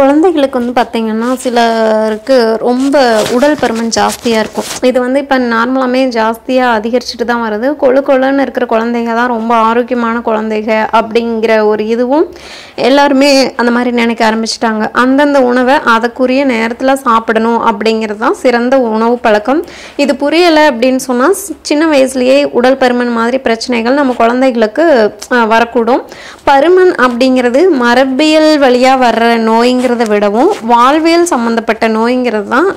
குழந்தைகளுக்கு வந்து பார்த்திங்கன்னா சிலருக்கு ரொம்ப உடல் பருமன் ஜாஸ்தியாக இருக்கும். இது வந்து இப்போ நார்மலாமே ஜாஸ்தியாக அதிகரிச்சுட்டு தான் வருது. கொழு கொழுன்னு இருக்கிற குழந்தைங்க தான் ரொம்ப ஆரோக்கியமான குழந்தைங்க அப்படிங்கிற ஒரு இதுவும் எல்லாருமே அந்த மாதிரி நினைக்க ஆரம்பிச்சிட்டாங்க. அந்தந்த உணவை அதற்குரிய நேரத்தில் சாப்பிடணும் அப்படிங்கிறது தான் சிறந்த உணவு பழக்கம். இது புரியலை அப்படின்னு சொன்னால் சின்ன வயசுலேயே உடல் பருமன் மாதிரி பிரச்சனைகள் நம்ம குழந்தைகளுக்கு வரக்கூடும். பருமன் அப்படிங்கிறது மரபியல் வழியாக வர்ற நோய்ங்கிறத விடவும் வாழ்வியல் சம்மந்தப்பட்ட நோய்ங்கிறது தான்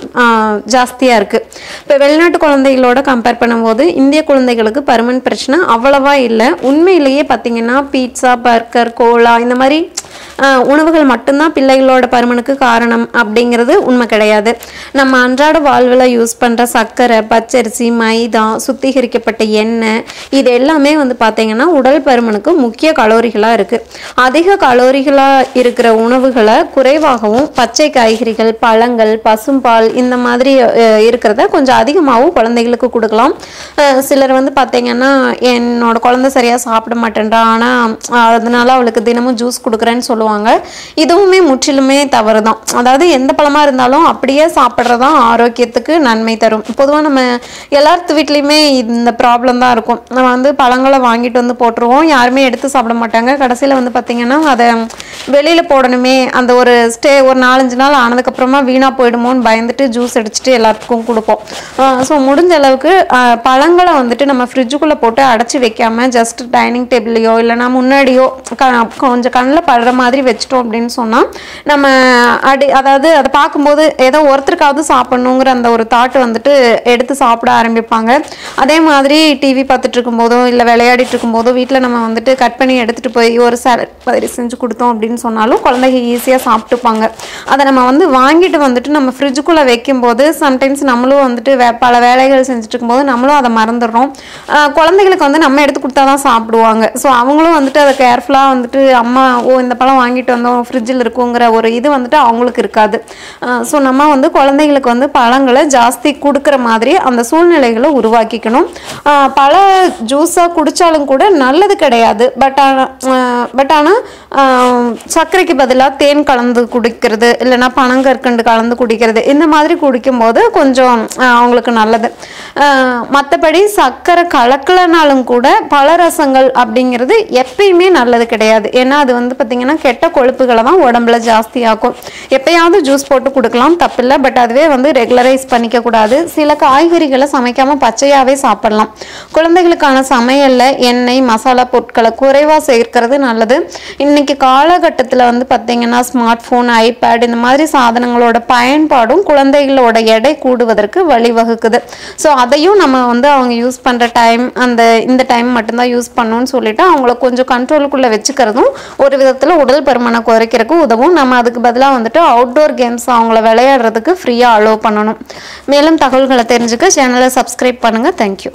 ஜாஸ்தியாக இருக்குது இப்போ வெளிநாட்டு குழந்தைகளோட கம்பேர் பண்ணும்போது இந்திய குழந்தைகளுக்கு பருமன் பிரச்சனை அவ்வளவா இல்லை. உண்மையிலேயே பார்த்தீங்கன்னா பீட்சா பர்கர் கோலா இந்த மாதிரி உணவுகள் மட்டும்தான் பிள்ளைகளோட பருமனுக்கு காரணம் அப்படிங்கிறது உண்மை கிடையாது. நம்ம அன்றாட வாழ்வில் யூஸ் பண்ணுற சர்க்கரை பச்சரிசி மைதா சுத்திகரிக்கப்பட்ட எண்ணெய் இது எல்லாமே வந்து பார்த்திங்கன்னா உடல் பருமனுக்கு முக்கிய கலோரிகளாக இருக்குது அதிக கலோரிகளாக இருக்கிற உணவுகளை குறைவாகவும் பச்சை காய்கறிகள் பழங்கள் பசும்பால் இந்த மாதிரி இருக்கிறத கொஞ்சம் அதிகமாகவும் குழந்தைகளுக்கு கொடுக்கலாம். சிலர் வந்து பார்த்திங்கன்னா என்னோட குழந்தை சரியாக சாப்பிட மாட்டேன்றா ஆனால் அதனால அவளுக்கு தினமும் ஜூஸ் கொடுக்குறேன்னு சொல்லுவாங்க. இதுவுமே முற்றிலுமே தவறு தான் அதாவது எந்த பழமாக இருந்தாலும் அப்படியே சாப்பிட்றதான் ஆரோக்கியத்துக்கு நன்மை தரும். பொதுவாக நம்ம எல்லாத்து வீட்லேயுமே இந்த ப்ராப்ளம் தான் இருக்கும். நம்ம வந்து பழங்களை வாங்கிட்டு வந்து போட்டுருவோம். யாருமே எடுத்து சாப்பிட மாட்டாங்க. கடைசியில் வந்து பார்த்திங்கன்னா அதை வெளியில் போடணுமே. அந்த ஒரு ஸ்டே ஒரு நாலஞ்சு நாள் ஆனதுக்கப்புறமா வீணாக போயிடுமோன்னு பயந்துட்டு ஜூஸ் அடிச்சுட்டு எல்லாத்துக்கும் கொடுப்போம். ஸோ முடிஞ்ச அளவுக்கு பழங்களை வந்துட்டு நம்ம ஃப்ரிட்ஜுக்குள்ளே போட்டு அடைச்சி வைக்காம ஜஸ்ட் டைனிங் டேபிள்லையோ இல்லைனா முன்னாடியோ க கொஞ்சம் கண்ணில் படுற மாதிரி வச்சிட்டோம் அப்படின்னு சொன்னால் நம்ம அடி அதாவது அதை பார்க்கும்போது ஏதோ ஒருத்தருக்காவது சாப்பிட்ணுங்கிற அந்த ஒரு தாட் வந்துட்டு எடுத்து சாப்பிட ஆரம்பிப்பாங்க. அதே மாதிரி டிவி பார்த்துட்டு இருக்கும்போதோ இல்லை விளையாடிட்டு இருக்கும்போதோ வீட்டில் நம்ம வந்துட்டு கட் பண்ணி எடுத்துகிட்டு போய் ஒரு சேலட் மாதிரி செஞ்சு கொடுத்தோம் அப்படின்னு சொன்னாலும் குழந்தைங்க ஈஸியாக சாப்பிட்டுப்பாங்க. அதை நம்ம வந்து வாங்கிட்டு வந்துட்டு நம்ம ஃப்ரிட்ஜுக்குள்ளே வைக்கும்போது சம்டைம்ஸ் நம்மளும் வந்துட்டு வே பல வேலைகள் செஞ்சுட்டு இருக்கும்போது நம்மளும் அதை மறந்துடுறோம். குழந்தைகளுக்கு வந்து நம்ம எடுத்து கொடுத்தா தான் சாப்பிடுவாங்க. ஸோ அவங்களும் வந்துட்டு அதை கேர்ஃபுல்லாக வந்துட்டு அம்மா ஓ இந்த பழம் வாங்கிட்டு வந்தோம் ஃப்ரிட்ஜில் இருக்குங்கிற ஒரு இது வந்துட்டு அவங்களுக்கு இருக்காது. ஸோ நம்ம வந்து குழந்தைங்களுக்கு வந்து பழங்களை ஜாஸ்தி கொடுக்குற மாதிரி அந்த சூழ்நிலைகளை உருவாக்கிக்கணும். பல ஜூஸாக குடித்தாலும் கூட நல்லது கிடையாது. பட் ஆனால் பட் ஆனால் சர்க்கரைக்கு பதிலாக தேன் கலந்து குடிக்கிறது இல்லைன்னா பனங்கற்கண்டு கலந்து குடிக்கிறது இந்த மாதிரி குடிக்கும்போது கொஞ்சம் அவங்களுக்கு நல்லது. மற்றபடி சர்க்கரை கலக்கலைனாலும் கூட பல ரசங்கள் அப்படிங்கிறது எப்பயுமே நல்லது கிடையாது. ஏன்னா அது வந்து பார்த்திங்கன்னா கெட்ட கொழுப்புகளை தான் உடம்புல ஜாஸ்தியாக்கும் எப்பயாவது ஜூஸ் போட்டு கொடுக்கலாம் தப்பில்லை. பட் அதுவே வந்து ரெகுலரைஸ் பண்ணிக்க கூடாது. சில காய்கறிகளை சமைக்காமல் பச்சையாகவே சாப்பிடலாம். குழந்தைகளுக்கான சமையலில் எண்ணெய் மசாலா பொருட்களை குறைவாக சேர்க்கிறது நல்லது. இன்னைக்கு காலகட்டத்தில் வந்து பார்த்திங்கன்னா ஸ்மார்ட் ஃபோன் ஐபேட் இந்த மாதிரி சாதனங்களோட பயன்பாடும் குழந்தைகளோட எடை கூடுவதற்கு வழிவகுக்குது. ஸோ அதையும் நம்ம வந்து அவங்க யூஸ் பண்ணுற டைம் அந்த இந்த டைம் மட்டும்தான் யூஸ் பண்ணணும்னு சொல்லிட்டு அவங்கள கொஞ்சம் கண்ட்ரோலுக்குள்ளே வச்சுக்கிறதும் ஒரு விதத்தில் உடல் பருமனை குறைக்கிறதுக்கு உதவும். நம்ம அதுக்கு பதிலாக வந்துட்டு அவுட்டோர் கேம்ஸ் அவங்கள விளையாடுறதுக்கு ஃப்ரீயாக அலோவ் பண்ணணும். மேலும் தகவல்களை தெரிஞ்சுக்க சேனலை சப்ஸ்கிரைப் பண்ணுங்கள் தேங்க்யூ